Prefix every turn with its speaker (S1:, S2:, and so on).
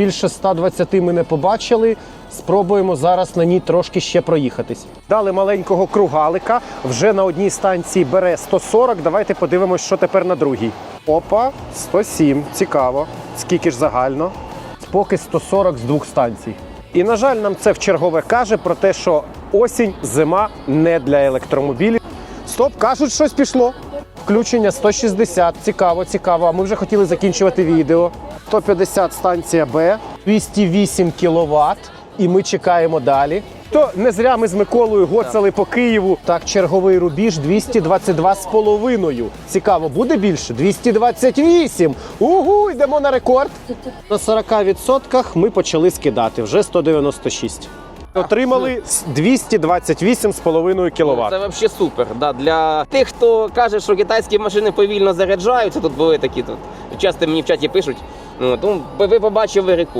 S1: Більше 120 ми не побачили. Спробуємо зараз на ній трошки ще проїхатись. Дали маленького кругалика. Вже на одній станції бере 140. Давайте подивимось, що тепер на другій. Опа, 107. Цікаво. Скільки ж загально? Поки 140 з двох станцій. І на жаль, нам це в чергове каже про те, що осінь, зима не для електромобілів. Стоп, кажуть, щось пішло. Включення 160. Цікаво, цікаво. А ми вже хотіли закінчувати відео. 150 станція Б, 208 кВт. І ми чекаємо далі. То не зря ми з Миколою гоцали по Києву. Так, черговий рубіж 222,5. Цікаво, буде більше? 228. Угу, йдемо на рекорд. На 40% ми почали скидати, вже 196. Отримали 228,5 кВт.
S2: Це взагалі супер. Да, для тих, хто каже, що китайські машини повільно заряджаються, тут були такі тут. Часто мені в чаті пишуть. Ну, тому ви побачили рекорд.